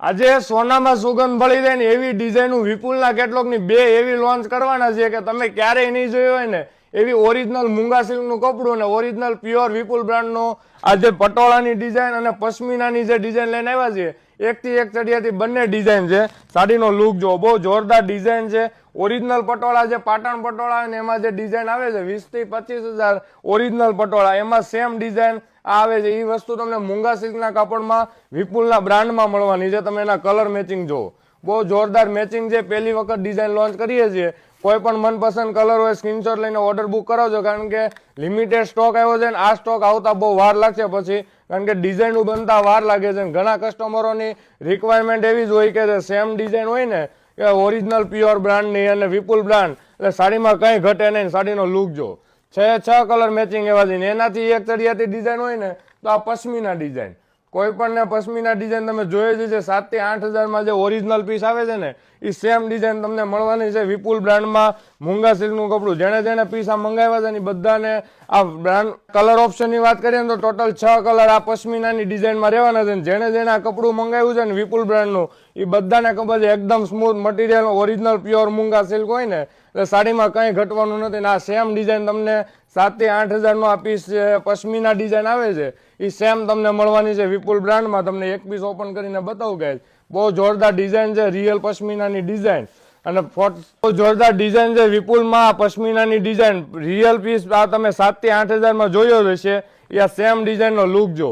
આજે સોનામાં સુગંધ ભળી જાય ને એવી ડિઝાઇન વિપુલના કેટલોકની બે એવી લોન્ચ કરવાના છે કે તમે ક્યારેય નહીં જોયું હોય ને, એવી ઓરિજિનલ મૂંગા સિલ્કનું કપડું ને ઓરિજિનલ પ્યોર વિપુલ બ્રાન્ડનું આજે પટોળાની ડિઝાઇન અને પશ્મિનાની જે ડિઝાઇન લઈને આવ્યા છે એકથી એક ચડિયાથી બંને ડિઝાઇન છે. સાડીનો લુક જો બહુ જોરદાર ડિઝાઇન છે. ઓરિજિનલ પટોળા જે પાટણ પટોળા અને એમાં જે ડિઝાઇન આવે છે, વીસથી પચીસ હજાર ઓરિજિનલ પટોળા. એમાં સેમ ડિઝાઇન આવે છે. એ વસ્તુ તમને મૂંગા સિલ્કના કાપડમાં વિપુલના બ્રાન્ડમાં મળવાની છે. તમે એના કલર મેચિંગ જુઓ. બહુ જોરદાર મેચિંગ છે. પહેલી વખત ડિઝાઇન લોન્ચ કરીએ છીએ. કોઈ પણ મનપસંદ કલર હોય સ્ક્રીનશોટ લઈને ઓર્ડર બુક કરાવજો, કારણ કે લિમિટેડ સ્ટોક આવ્યો છે ને આ સ્ટોક આવતા બહુ વાર લાગશે. પછી કારણ કે ડિઝાઇન બનતા વાર લાગે છે અને ઘણા કસ્ટમરોની રિક્વાયરમેન્ટ એવી જ હોય કે સેમ ડિઝાઇન હોય ને, કે ઓરિજિનલ પ્યોર બ્રાન્ડની અને વિપુલ બ્રાન્ડ એટલે સાડીમાં કંઈ ઘટે નહીં સાડીનો લુક જો. છ છ કલર મેચિંગ એવા છે એનાથી એક ચડિયાતી ડિઝાઇન હોય ને, તો આ પશ્મિના ડિઝાઇન કોઈ પણ ને પશ્મિના ડિઝાઇન તમે જોઈ જ છે, સાતથી આઠ હજારમાં જે ઓરિજિનલ પીસ આવે છે ને એ સેમ ડિઝાઇન તમને મળવાની છે વિપુલ બ્રાન્ડમાં મૂંગા સિલ્કનું કપડું. જેણે જેણે પીસ આ મંગાવ્યા છે ને બધાને આ બ્રાન્ડ કલર ઓપ્શનની વાત કરીએ ને તો ટોટલ છ કલર આ પશ્મિનાની ડિઝાઇનમાં રહેવાના છે જેણે જેણે આ કપડું મંગાવ્યું છે ને, વિપુલ બ્રાન્ડનું એ બધાને ખબર છે, એકદમ smooth material original pure muga silk હોય ને, એટલે સાડીમાં કંઈ ઘટવાનું નથી. ને આ સેમ ડિઝાઇન તમને સાતથી આઠ હજારનો આ પીસ છે, પશ્મીના ડિઝાઇન આવે છે એ સેમ તમને મળવાની છે વિપુલ બ્રાન્ડમાં. તમને એક પીસ ઓપન કરીને બતાવું કે બહુ જોરદાર ડિઝાઇન છે રિયલ પશ્મીનાની ડિઝાઇન અને બહુ જોરદાર ડિઝાઇન છે વિપુલમાં પશ્મીનાની ડિઝાઇન રિયલ પીસ આ તમે સાતથી આઠ હજારમાં જોયો હશે એ આ સેમ ડિઝાઇનનો લુક જો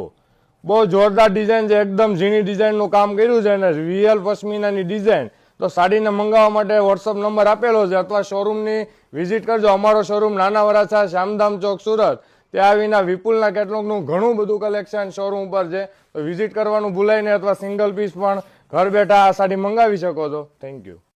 બહુ જોરદાર ડિઝાઇન છે, એકદમ ઝીણી ડિઝાઇનનું કામ કર્યું છે અને રિયલ પશ્મિનાની ડિઝાઇન તો સાડીને મંગાવવા માટે વોટ્સઅપ નંબર આપેલો છે અથવા શોરૂમની વિઝિટ કરજો. અમારો શોરૂમ નાના વરાછા શ્યામધામ ચોક, સુરત. ત્યાં આવીને વિપુલના કેટલોગનું ઘણું બધું કલેક્શન શોરૂમ ઉપર છે. તો વિઝિટ કરવાનું ભૂલાય નહીં અથવા સિંગલ પીસ પણ ઘર બેઠા આ સાડી મંગાવી શકો છો. Thank you